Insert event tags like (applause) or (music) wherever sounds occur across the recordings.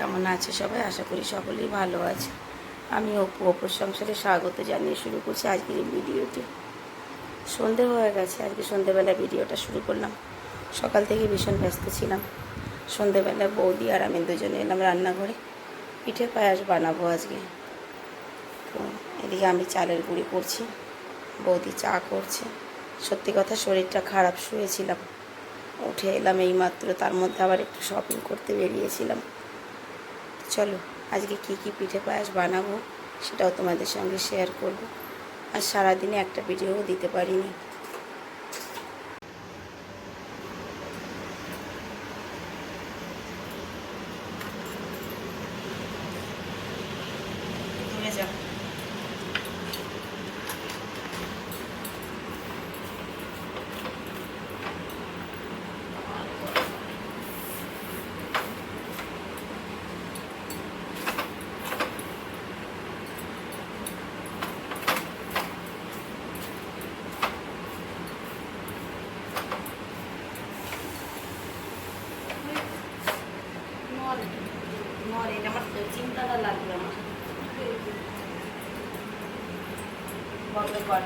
কেমন আছে সবাই? আশা করি সকলেই ভালো আছে। আমি অপু, অপুর সংসারে স্বাগত জানিয়ে শুরু করছি আজকের এই ভিডিওটি। সন্ধে হয়ে গেছে, আজকে সন্ধেবেলা ভিডিওটা শুরু করলাম। সকাল থেকে ভীষণ ব্যস্ত ছিলাম। সন্ধেবেলায় বৌদি আর আমি দুজনে এলাম রান্নাঘরে। পিঠে পায়াস বানাবো আজকে। তো এদিকে আমি চালের গুঁড়ি করছি, বৌদি চা করছে। সত্যি কথা শরীরটা খারাপ শুয়েছিলাম। উঠে এলাম এই মাত্র তার মধ্যে আবার একটু শপিং করতে বেরিয়েছিলাম। চলো, আজকে কি কি পিঠে পায়াস বানাবো সেটাও তোমাদের সঙ্গে শেয়ার করব। আর সারাদিনে একটা ভিডিও দিতে পারিনি। যাও। নরে এটা আমার চিন্তাটা লাগবে আমার বন্ধ কর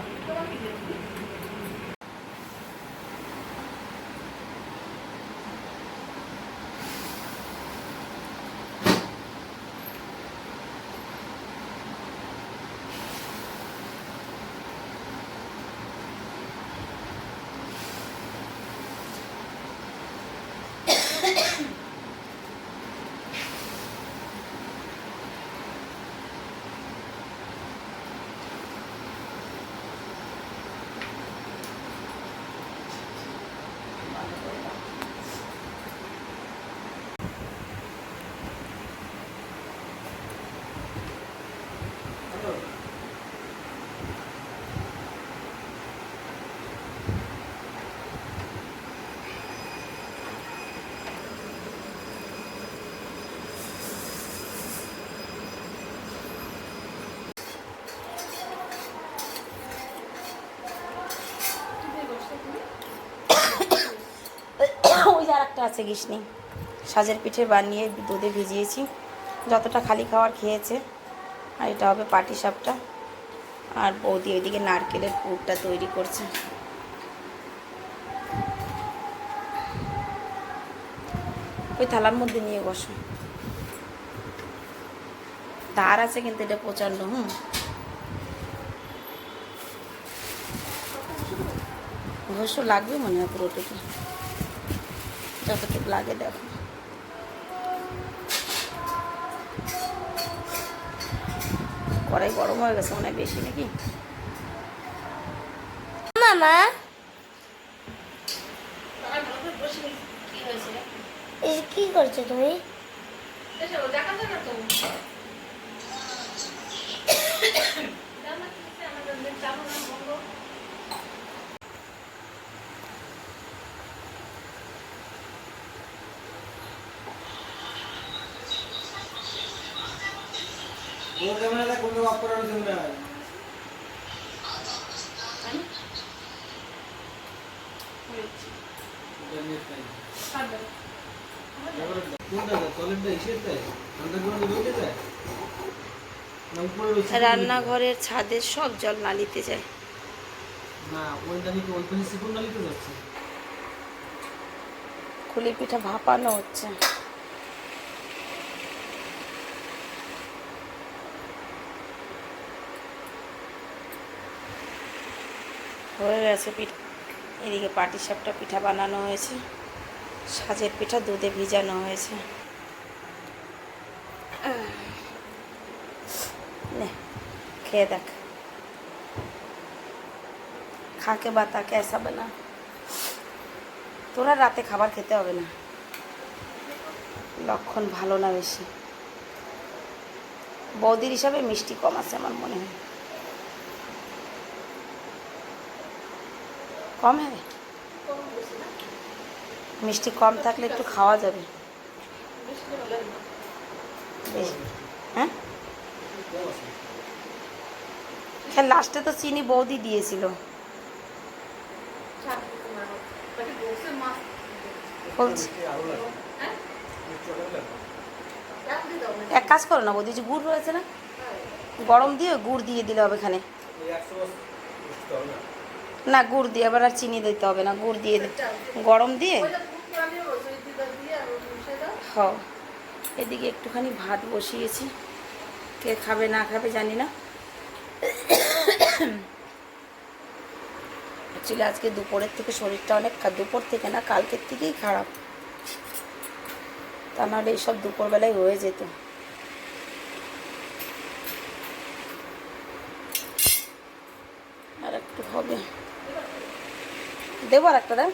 ওই যে আর একটা আছে গিসনি। সাজের পিঠে বানিয়ে দুধে ভিজিয়েছি। যতটা খালি খাওয়ার খেয়েছে, আর এটা হবে পাটি সাপটা। আর বৌদি ওইদিকে নারকেলের পুরটা তৈরি করছে। ওই থালার মধ্যে নিয়ে বসো। ধার আছে কিন্তু এটা প্রচণ্ড, হুম? ঘষো লাগবে মনে হয় পুরোটুকু। যতটুকু লাগে দেখো। কড়াই গরম হয়ে গেছে অনেক বেশি নাকি? মামা? এই কি করছ তুমি? (coughs) (coughs) वो আন্ডারগ্রাউন্ডে ঢুকে যায়? না উপরে রয়েছে রান্নাঘরের ছাদের সব জল নালিতে যায়। না ওইটা নিতে ওই পাশে সিকুন নালিতে যাচ্ছে? খুলি পিঠা ভাপানো হচ্ছে। হয়ে গেছে পিঠা। এদিকে পাটি সাপটা পিঠা বানানো হয়েছে। সাজের পিঠা দুধে ভিজানো হয়েছে। খেয়ে দেখ। খাকে বা বাতা কেসা না তোরা রাতে খাবার খেতে হবে না। লক্ষণ ভালো না বেশি। বৌদির হিসাবে মিষ্টি কম আছে আমার মনে হয়। কম হবে? মিষ্টি কম থাকলে একটু খাওয়া যাবে। হ্যাঁ? হ্যাঁ লাস্টে তো চিনি বৌদি দিয়েছিল। এক কাজ করো না বৌদি, যে গুড় রয়েছে না? গরম দিয়ে গুড় দিয়ে দিলে হবে এখানে। না, গুড় দিয়ে, আবার আর চিনি দিতে হবে না, গুড় দিয়ে গরম দিয়ে? হ এদিকে একটুখানি ভাত বসিয়েছি। কে খাবে, না খাবে, জানি না। অ্যাকচুয়ালি আজকে দুপুরের থেকে শরীরটা অনেক দুপুর থেকে না, কালকের থেকেই খারাপ। তা নাহলে এইসব দুপুরবেলায় হয়ে যেত আর একটু হবে দেবো আর একটা দেখ